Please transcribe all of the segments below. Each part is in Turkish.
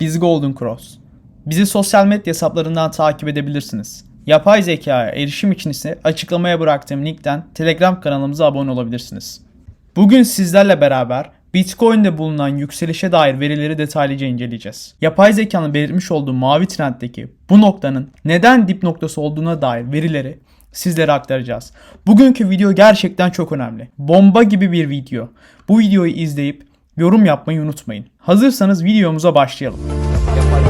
Biz Golden Cross. Bizi sosyal medya hesaplarından takip edebilirsiniz. Yapay zekaya erişim için ise açıklamaya bıraktığım linkten Telegram kanalımıza abone olabilirsiniz. Bugün sizlerle beraber Bitcoin'de bulunan yükselişe dair verileri detaylıca inceleyeceğiz. Yapay zekanın belirtmiş olduğu mavi trenddeki bu noktanın neden dip noktası olduğuna dair verileri sizlere aktaracağız. Bugünkü video gerçekten çok önemli. Bomba gibi bir video. Bu videoyu izleyip yorum yapmayı unutmayın. Hazırsanız videomuza başlayalım. Yapay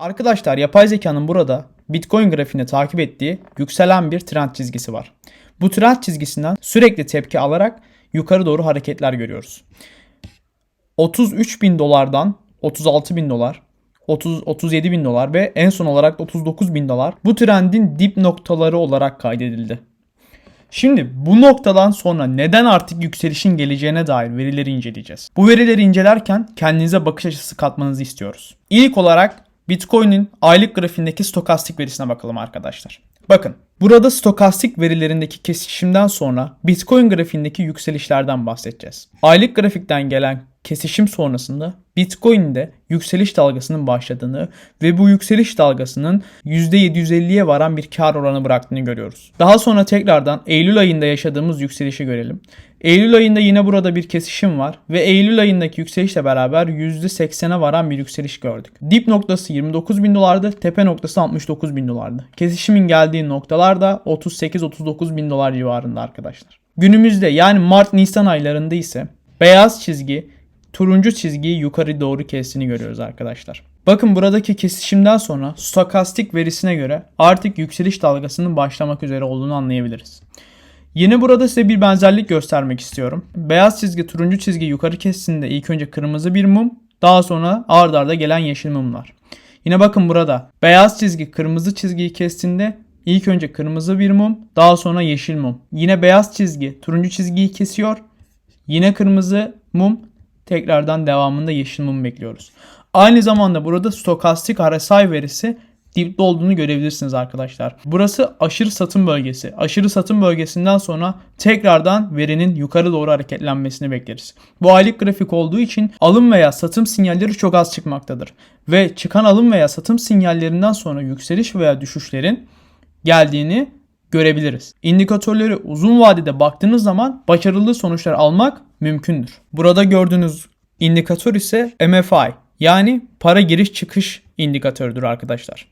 Arkadaşlar yapay zekanın burada Bitcoin grafiğinde takip ettiği yükselen bir trend çizgisi var. Bu trend çizgisinden sürekli tepki alarak yukarı doğru hareketler görüyoruz. 33 bin dolardan 36 bin dolar, 30, 37 bin dolar ve en son olarak da 39 bin dolar bu trendin dip noktaları olarak kaydedildi. Şimdi bu noktadan sonra neden artık yükselişin geleceğine dair verileri inceleyeceğiz. Bu verileri incelerken kendinize bakış açısı katmanızı istiyoruz. İlk olarak Bitcoin'in aylık grafiğindeki stokastik verisine bakalım arkadaşlar. Bakın burada stokastik verilerindeki kesişimden sonra Bitcoin grafiğindeki yükselişlerden bahsedeceğiz. Aylık grafikten gelen kesişim sonrasında Bitcoin'de yükseliş dalgasının başladığını ve bu yükseliş dalgasının %750'ye varan bir kar oranı bıraktığını görüyoruz. Daha sonra tekrardan Eylül ayında yaşadığımız yükselişi görelim. Eylül ayında yine burada bir kesişim var ve Eylül ayındaki yükselişle beraber %80'e varan bir yükseliş gördük. Dip noktası 29 bin dolardı, tepe noktası 69 bin dolardı. Kesişimin geldiği noktalar da 38-39 bin dolar civarında arkadaşlar. Günümüzde yani Mart-Nisan aylarında ise beyaz çizgi turuncu çizgiyi yukarı doğru kestiğini görüyoruz arkadaşlar. Bakın buradaki kesişimden sonra stokastik verisine göre artık yükseliş dalgasının başlamak üzere olduğunu anlayabiliriz. Yine burada size bir benzerlik göstermek istiyorum. Beyaz çizgi turuncu çizgi yukarı kestiğinde ilk önce kırmızı bir mum daha sonra ard arda gelen yeşil mumlar. Yine bakın burada beyaz çizgi kırmızı çizgiyi kestiğinde ilk önce kırmızı bir mum daha sonra yeşil mum. Yine beyaz çizgi turuncu çizgiyi kesiyor. Yine kırmızı mum tekrardan devamında yeşil mum bekliyoruz. Aynı zamanda burada stokastik RSI verisi dipte olduğunu görebilirsiniz arkadaşlar. Burası aşırı satım bölgesi. Aşırı satım bölgesinden sonra tekrardan verinin yukarı doğru hareketlenmesini bekleriz. Bu aylık grafik olduğu için alım veya satım sinyalleri çok az çıkmaktadır. Ve çıkan alım veya satım sinyallerinden sonra yükseliş veya düşüşlerin geldiğini görebiliriz. İndikatörleri uzun vadede baktığınız zaman başarılı sonuçlar almak mümkündür. Burada gördüğünüz indikatör ise MFI yani para giriş çıkış indikatörüdür arkadaşlar.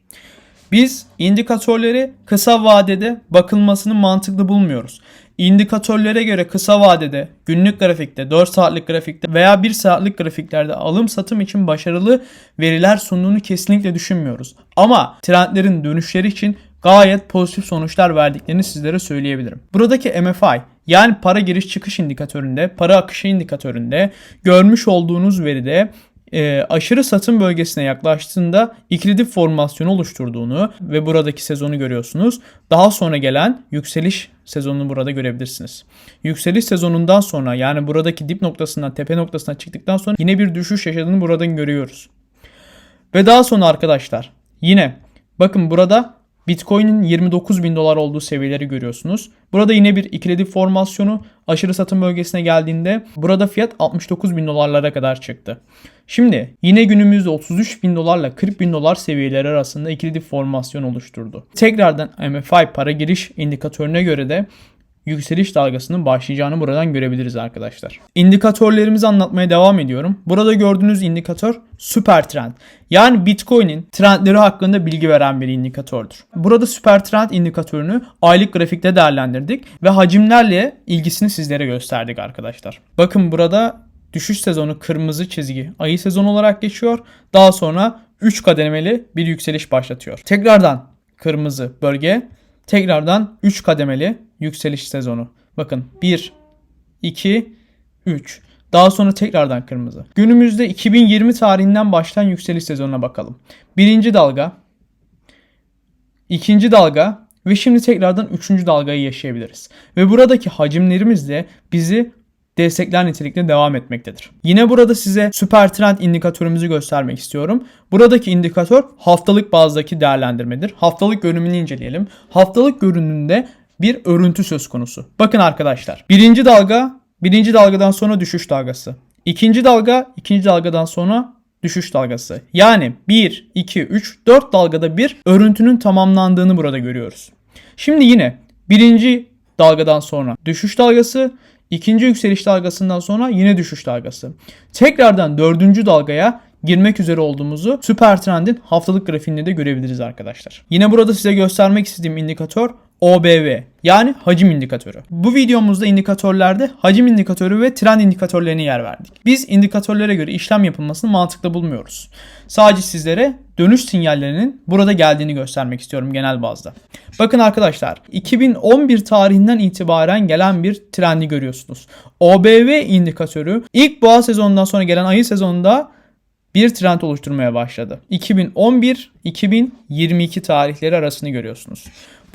Biz indikatörleri kısa vadede bakılmasını mantıklı bulmuyoruz. İndikatörlere göre kısa vadede, günlük grafikte, 4 saatlik grafikte veya 1 saatlik grafiklerde alım satım için başarılı veriler sunduğunu kesinlikle düşünmüyoruz. Ama trendlerin dönüşleri için gayet pozitif sonuçlar verdiklerini sizlere söyleyebilirim. Buradaki MFI yani para giriş çıkış indikatöründe, para akışı indikatöründe görmüş olduğunuz veride e, aşırı satım bölgesine yaklaştığında ikili dip formasyonu oluşturduğunu ve buradaki sezonu görüyorsunuz. Daha sonra gelen yükseliş sezonunu burada görebilirsiniz. Yükseliş sezonundan sonra yani buradaki dip noktasından tepe noktasına çıktıktan sonra yine bir düşüş yaşadığını buradan görüyoruz. Ve daha sonra arkadaşlar yine bakın burada Bitcoin'in 29 bin dolar olduğu seviyeleri görüyorsunuz. Burada yine bir ikili dip formasyonu aşırı satım bölgesine geldiğinde burada fiyat 69 bin dolarlara kadar çıktı. Şimdi yine günümüzde 33 bin dolarla 40 bin dolar seviyeleri arasında ikili dip formasyon oluşturdu. Tekrardan MFI para giriş indikatörüne göre de yükseliş dalgasının başlayacağını buradan görebiliriz arkadaşlar. İndikatörlerimizi anlatmaya devam ediyorum. Burada gördüğünüz indikatör süper trend. Yani Bitcoin'in trendleri hakkında bilgi veren bir indikatördür. Burada süper trend indikatörünü aylık grafikte değerlendirdik ve hacimlerle ilgisini sizlere gösterdik arkadaşlar. Bakın burada düşüş sezonu kırmızı çizgi ayı sezon olarak geçiyor. Daha sonra 3 kademeli bir yükseliş başlatıyor. Tekrardan kırmızı bölge, tekrardan 3 kademeli yükseliş sezonu. Bakın 1, 2, 3. Daha sonra tekrardan kırmızı. Günümüzde 2020 tarihinden başlayan yükseliş sezonuna bakalım. Birinci dalga, ikinci dalga ve şimdi tekrardan 3. dalgayı yaşayabiliriz. Ve buradaki hacimlerimiz de bizi destekler nitelikte devam etmektedir. Yine burada size süper trend indikatörümüzü göstermek istiyorum. Buradaki indikatör haftalık bazdaki değerlendirmedir. Haftalık görünümünü inceleyelim. Haftalık görünümünde bir örüntü söz konusu. Bakın arkadaşlar. Birinci dalga, birinci dalgadan sonra düşüş dalgası. İkinci dalga, ikinci dalgadan sonra düşüş dalgası. Yani 1, 2, 3, 4 dalgada bir örüntünün tamamlandığını burada görüyoruz. Şimdi yine birinci dalgadan sonra düşüş dalgası, ikinci yükseliş dalgasından sonra yine düşüş dalgası. Tekrardan dördüncü dalgaya girmek üzere olduğumuzu süper trendin haftalık grafiğinde de görebiliriz arkadaşlar. Yine burada size göstermek istediğim indikatör OBV yani hacim indikatörü. Bu videomuzda indikatörlerde hacim indikatörü ve trend indikatörlerine yer verdik. Biz indikatörlere göre işlem yapılmasını mantıklı bulmuyoruz. Sadece sizlere dönüş sinyallerinin burada geldiğini göstermek istiyorum genel bazda. Bakın arkadaşlar 2011 tarihinden itibaren gelen bir trendi görüyorsunuz. OBV indikatörü ilk boğa sezonundan sonra gelen ayı sezonunda bir trend oluşturmaya başladı. 2011-2022 tarihleri arasını görüyorsunuz.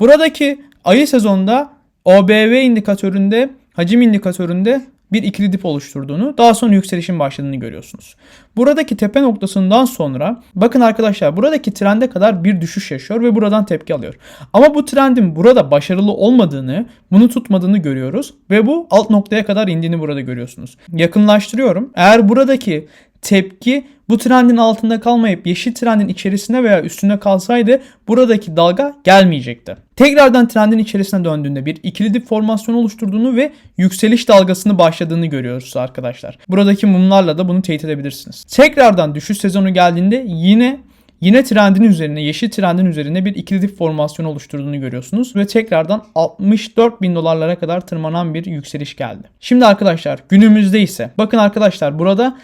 Buradaki ayı sezonunda OBV indikatöründe, hacim indikatöründe bir ikili dip oluşturduğunu, daha sonra yükselişin başladığını görüyorsunuz. Buradaki tepe noktasından sonra bakın arkadaşlar buradaki trende kadar bir düşüş yaşıyor ve buradan tepki alıyor. Ama bu trendin burada başarılı olmadığını, bunu tutmadığını görüyoruz ve bu alt noktaya kadar indiğini burada görüyorsunuz. Yakınlaştırıyorum. Eğer buradaki tepki bu trendin altında kalmayıp yeşil trendin içerisinde veya üstünde kalsaydı buradaki dalga gelmeyecekti. Tekrardan trendin içerisine döndüğünde bir ikili dip formasyonu oluşturduğunu ve yükseliş dalgasını başladığını görüyoruz arkadaşlar. Buradaki mumlarla da bunu teyit edebilirsiniz. Tekrardan düşüş sezonu geldiğinde yine Yine trendin üzerine, yeşil trendin üzerine bir ikili dip formasyonu oluşturduğunu görüyorsunuz ve tekrardan 64 bin dolarlara kadar tırmanan bir yükseliş geldi. Şimdi arkadaşlar günümüzde ise bakın arkadaşlar burada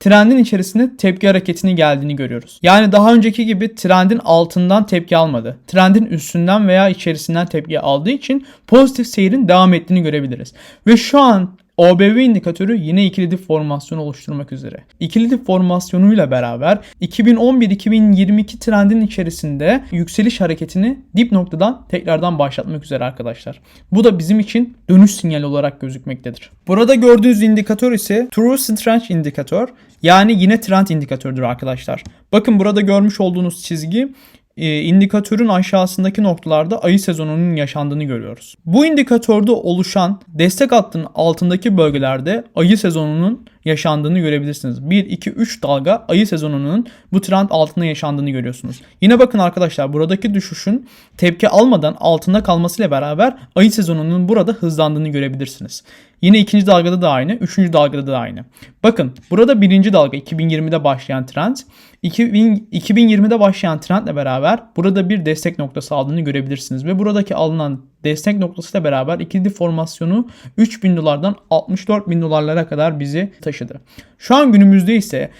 trendin içerisinde tepki hareketini geldiğini görüyoruz. Yani daha önceki gibi trendin altından tepki almadı. Trendin üstünden veya içerisinden tepki aldığı için pozitif seyrin devam ettiğini görebiliriz. Ve şu an OBV indikatörü yine ikili dip formasyonu oluşturmak üzere. İkili dip formasyonuyla beraber 2011-2022 trendin içerisinde yükseliş hareketini dip noktadan tekrardan başlatmak üzere arkadaşlar. Bu da bizim için dönüş sinyali olarak gözükmektedir. Burada gördüğünüz indikatör ise True Strength indikatör yani yine trend indikatördür arkadaşlar. Bakın burada görmüş olduğunuz çizgi e, indikatörün aşağısındaki noktalarda ayı sezonunun yaşandığını görüyoruz. Bu indikatörde oluşan destek hattının altındaki bölgelerde ayı sezonunun yaşandığını görebilirsiniz. 1, 2, 3 dalga ayı sezonunun bu trend altında yaşandığını görüyorsunuz. Yine bakın arkadaşlar buradaki düşüşün tepki almadan altında kalmasıyla beraber ayı sezonunun burada hızlandığını görebilirsiniz. Yine ikinci dalgada da aynı, üçüncü dalgada da aynı. Bakın burada birinci dalga 2020'de başlayan trend, 2000, 2020'de başlayan trendle beraber burada bir destek noktası aldığını görebilirsiniz. Ve buradaki alınan destek noktasıyla beraber ikili formasyonu 3000 dolardan 64 bin dolarlara kadar bizi taşıdı. Şu an günümüzde ise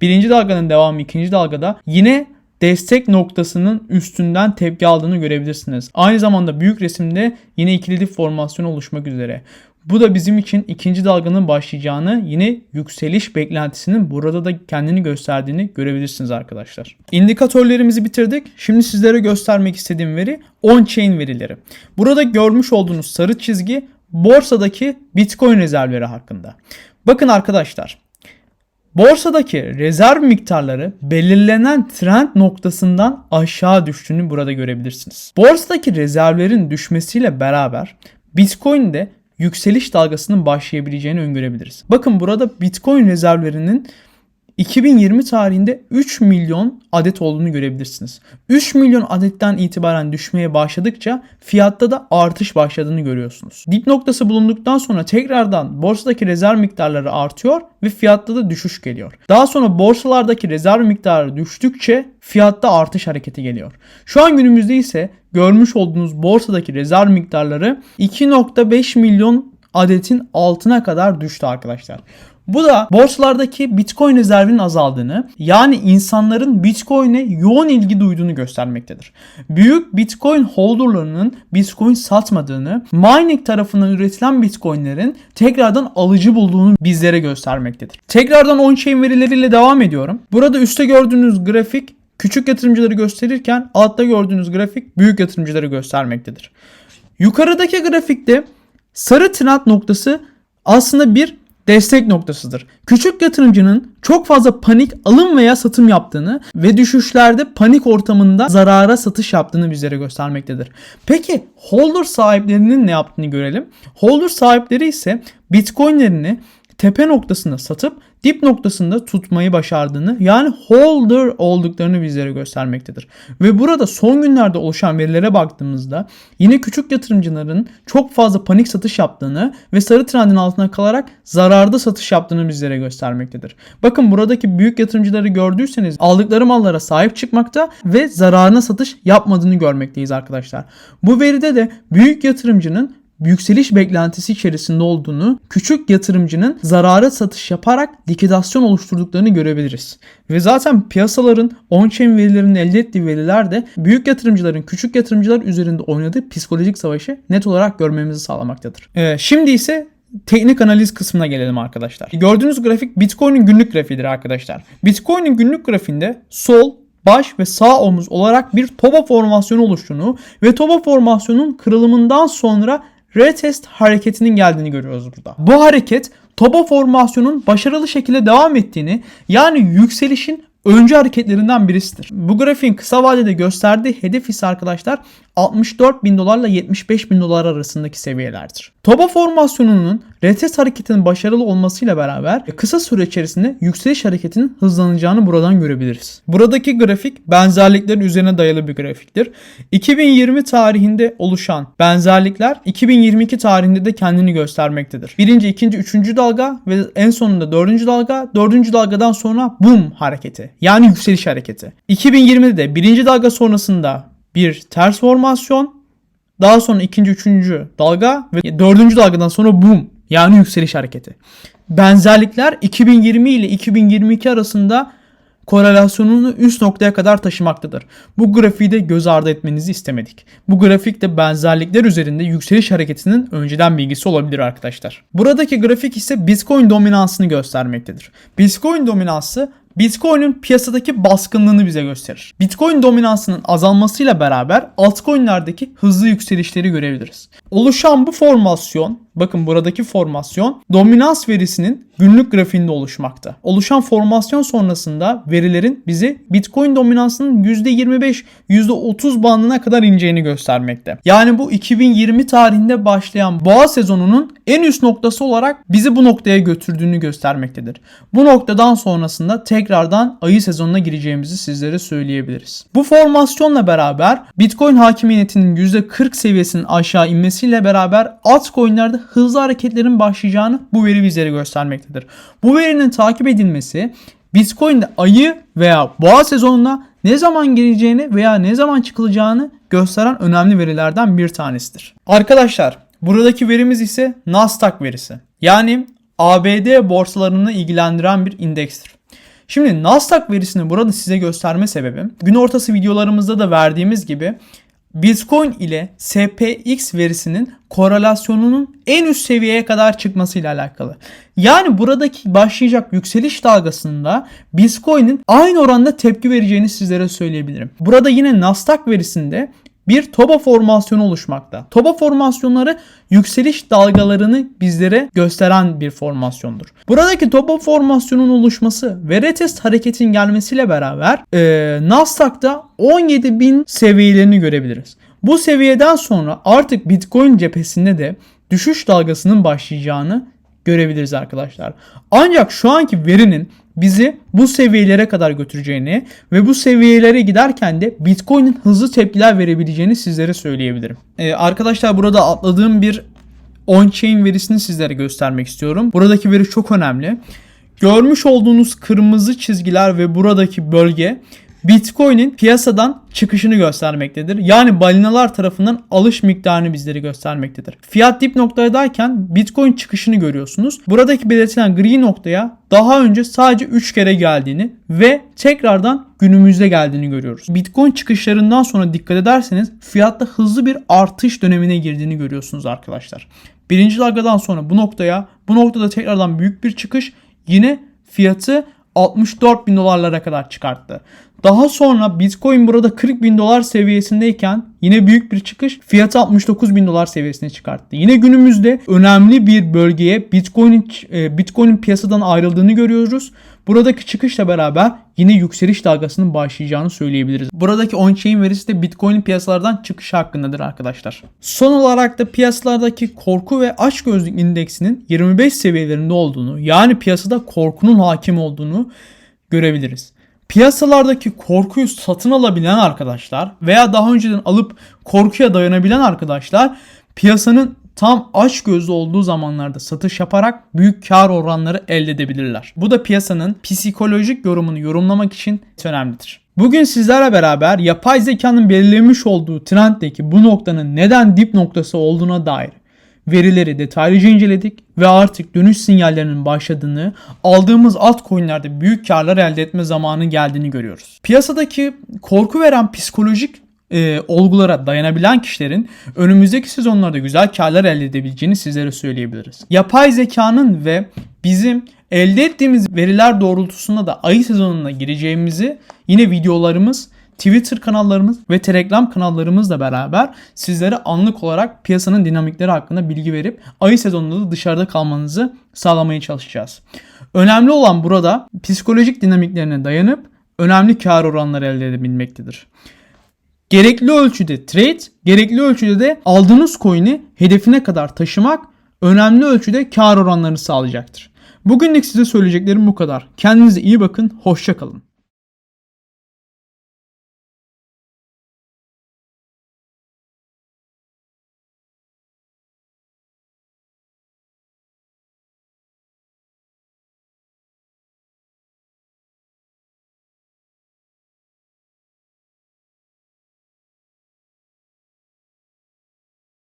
birinci dalganın devamı ikinci dalgada yine destek noktasının üstünden tepki aldığını görebilirsiniz. Aynı zamanda büyük resimde yine ikili dip formasyonu oluşmak üzere. Bu da bizim için ikinci dalganın başlayacağını yine yükseliş beklentisinin burada da kendini gösterdiğini görebilirsiniz arkadaşlar. İndikatörlerimizi bitirdik. Şimdi sizlere göstermek istediğim veri on-chain verileri. Burada görmüş olduğunuz sarı çizgi borsadaki Bitcoin rezervleri hakkında. Bakın arkadaşlar Borsadaki rezerv miktarları belirlenen trend noktasından aşağı düştüğünü burada görebilirsiniz. Borsadaki rezervlerin düşmesiyle beraber Bitcoin'de yükseliş dalgasının başlayabileceğini öngörebiliriz. Bakın burada Bitcoin rezervlerinin 2020 tarihinde 3 milyon adet olduğunu görebilirsiniz. 3 milyon adetten itibaren düşmeye başladıkça fiyatta da artış başladığını görüyorsunuz. Dip noktası bulunduktan sonra tekrardan borsadaki rezerv miktarları artıyor ve fiyatta da düşüş geliyor. Daha sonra borsalardaki rezerv miktarı düştükçe fiyatta artış hareketi geliyor. Şu an günümüzde ise görmüş olduğunuz borsadaki rezerv miktarları 2.5 milyon adetin altına kadar düştü arkadaşlar. Bu da borsalardaki Bitcoin rezervinin azaldığını yani insanların Bitcoin'e yoğun ilgi duyduğunu göstermektedir. Büyük Bitcoin holderlarının Bitcoin satmadığını, mining tarafından üretilen Bitcoin'lerin tekrardan alıcı bulduğunu bizlere göstermektedir. Tekrardan on-chain verileriyle devam ediyorum. Burada üstte gördüğünüz grafik küçük yatırımcıları gösterirken altta gördüğünüz grafik büyük yatırımcıları göstermektedir. Yukarıdaki grafikte sarı trend noktası aslında bir destek noktasıdır. Küçük yatırımcının çok fazla panik alım veya satım yaptığını ve düşüşlerde panik ortamında zarara satış yaptığını bizlere göstermektedir. Peki holder sahiplerinin ne yaptığını görelim. Holder sahipleri ise Bitcoin'lerini tepe noktasında satıp dip noktasında tutmayı başardığını yani holder olduklarını bizlere göstermektedir. Ve burada son günlerde oluşan verilere baktığımızda yine küçük yatırımcıların çok fazla panik satış yaptığını ve sarı trendin altına kalarak zararda satış yaptığını bizlere göstermektedir. Bakın buradaki büyük yatırımcıları gördüyseniz aldıkları mallara sahip çıkmakta ve zararına satış yapmadığını görmekteyiz arkadaşlar. Bu veride de büyük yatırımcının yükseliş beklentisi içerisinde olduğunu, küçük yatırımcının zarara satış yaparak likidasyon oluşturduklarını görebiliriz. Ve zaten piyasaların on-chain verilerinin elde ettiği veriler de büyük yatırımcıların küçük yatırımcılar üzerinde oynadığı psikolojik savaşı net olarak görmemizi sağlamaktadır. Ee, şimdi ise teknik analiz kısmına gelelim arkadaşlar. Gördüğünüz grafik Bitcoin'in günlük grafiğidir arkadaşlar. Bitcoin'in günlük grafiğinde sol, baş ve sağ omuz olarak bir toba formasyonu oluştuğunu ve toba formasyonun kırılımından sonra retest hareketinin geldiğini görüyoruz burada. Bu hareket toba formasyonun başarılı şekilde devam ettiğini yani yükselişin öncü hareketlerinden birisidir. Bu grafiğin kısa vadede gösterdiği hedef ise arkadaşlar 64 bin dolarla 75 bin dolar arasındaki seviyelerdir. Toba formasyonunun retest hareketinin başarılı olmasıyla beraber kısa süre içerisinde yükseliş hareketinin hızlanacağını buradan görebiliriz. Buradaki grafik benzerliklerin üzerine dayalı bir grafiktir. 2020 tarihinde oluşan benzerlikler 2022 tarihinde de kendini göstermektedir. Birinci, ikinci, üçüncü dalga ve en sonunda dördüncü dalga, dördüncü dalgadan sonra boom hareketi yani yükseliş hareketi. 2020'de de birinci dalga sonrasında bir ters formasyon, daha sonra ikinci, üçüncü dalga ve dördüncü dalgadan sonra boom yani yükseliş hareketi. Benzerlikler 2020 ile 2022 arasında korelasyonunu üst noktaya kadar taşımaktadır. Bu grafiği de göz ardı etmenizi istemedik. Bu grafik de benzerlikler üzerinde yükseliş hareketinin önceden bilgisi olabilir arkadaşlar. Buradaki grafik ise Bitcoin dominansını göstermektedir. Bitcoin dominansı Bitcoin'in piyasadaki baskınlığını bize gösterir. Bitcoin dominansının azalmasıyla beraber altcoin'lerdeki hızlı yükselişleri görebiliriz. Oluşan bu formasyon, bakın buradaki formasyon dominans verisinin günlük grafiğinde oluşmakta. Oluşan formasyon sonrasında verilerin bizi Bitcoin dominansının %25, %30 bandına kadar ineceğini göstermekte. Yani bu 2020 tarihinde başlayan boğa sezonunun en üst noktası olarak bizi bu noktaya götürdüğünü göstermektedir. Bu noktadan sonrasında tekrardan ayı sezonuna gireceğimizi sizlere söyleyebiliriz. Bu formasyonla beraber Bitcoin hakimiyetinin %40 seviyesinin aşağı inmesiyle beraber altcoin'lerde hızlı hareketlerin başlayacağını bu veri bizlere göstermektedir. Bu verinin takip edilmesi Bitcoin'de ayı veya boğa sezonuna ne zaman gireceğini veya ne zaman çıkılacağını gösteren önemli verilerden bir tanesidir. Arkadaşlar buradaki verimiz ise Nasdaq verisi. Yani ABD borsalarını ilgilendiren bir indekstir. Şimdi Nasdaq verisini burada size gösterme sebebim gün ortası videolarımızda da verdiğimiz gibi Bitcoin ile SPX verisinin korelasyonunun en üst seviyeye kadar çıkmasıyla alakalı. Yani buradaki başlayacak yükseliş dalgasında Bitcoin'in aynı oranda tepki vereceğini sizlere söyleyebilirim. Burada yine Nasdaq verisinde bir toba formasyonu oluşmakta. Toba formasyonları yükseliş dalgalarını bizlere gösteren bir formasyondur. Buradaki toba formasyonun oluşması ve retest hareketin gelmesiyle beraber e, Nasdaq'ta 17.000 seviyelerini görebiliriz. Bu seviyeden sonra artık Bitcoin cephesinde de düşüş dalgasının başlayacağını görebiliriz arkadaşlar. Ancak şu anki verinin bizi bu seviyelere kadar götüreceğini ve bu seviyelere giderken de Bitcoin'in hızlı tepkiler verebileceğini sizlere söyleyebilirim. Ee, arkadaşlar burada atladığım bir on-chain verisini sizlere göstermek istiyorum. Buradaki veri çok önemli. Görmüş olduğunuz kırmızı çizgiler ve buradaki bölge Bitcoin'in piyasadan çıkışını göstermektedir. Yani balinalar tarafından alış miktarını bizlere göstermektedir. Fiyat dip noktadayken Bitcoin çıkışını görüyorsunuz. Buradaki belirtilen gri noktaya daha önce sadece 3 kere geldiğini ve tekrardan günümüzde geldiğini görüyoruz. Bitcoin çıkışlarından sonra dikkat ederseniz fiyatta hızlı bir artış dönemine girdiğini görüyorsunuz arkadaşlar. Birinci dalgadan sonra bu noktaya, bu noktada tekrardan büyük bir çıkış yine fiyatı 64 bin dolarlara kadar çıkarttı. Daha sonra Bitcoin burada 40 bin dolar seviyesindeyken yine büyük bir çıkış fiyatı 69 bin dolar seviyesine çıkarttı. Yine günümüzde önemli bir bölgeye Bitcoin'in e, Bitcoin'in piyasadan ayrıldığını görüyoruz. Buradaki çıkışla beraber yine yükseliş dalgasının başlayacağını söyleyebiliriz. Buradaki on-chain verisi de Bitcoin'in piyasalardan çıkışı hakkındadır arkadaşlar. Son olarak da piyasalardaki korku ve açgözlük indeksinin 25 seviyelerinde olduğunu yani piyasada korkunun hakim olduğunu görebiliriz. Piyasalardaki korkuyu satın alabilen arkadaşlar veya daha önceden alıp korkuya dayanabilen arkadaşlar piyasanın tam aç gözlü olduğu zamanlarda satış yaparak büyük kar oranları elde edebilirler. Bu da piyasanın psikolojik yorumunu yorumlamak için önemlidir. Bugün sizlerle beraber yapay zekanın belirlemiş olduğu trenddeki bu noktanın neden dip noktası olduğuna dair verileri detaylıca inceledik ve artık dönüş sinyallerinin başladığını, aldığımız altcoin'lerde büyük karlar elde etme zamanı geldiğini görüyoruz. Piyasadaki korku veren psikolojik e, olgulara dayanabilen kişilerin önümüzdeki sezonlarda güzel karlar elde edebileceğini sizlere söyleyebiliriz. Yapay zekanın ve bizim elde ettiğimiz veriler doğrultusunda da ayı sezonuna gireceğimizi yine videolarımız Twitter kanallarımız ve Telegram kanallarımızla beraber sizlere anlık olarak piyasanın dinamikleri hakkında bilgi verip ayı sezonunda da dışarıda kalmanızı sağlamaya çalışacağız. Önemli olan burada psikolojik dinamiklerine dayanıp önemli kar oranları elde edebilmektedir. Gerekli ölçüde trade, gerekli ölçüde de aldığınız coin'i hedefine kadar taşımak önemli ölçüde kar oranlarını sağlayacaktır. Bugünlük size söyleyeceklerim bu kadar. Kendinize iyi bakın, hoşça kalın.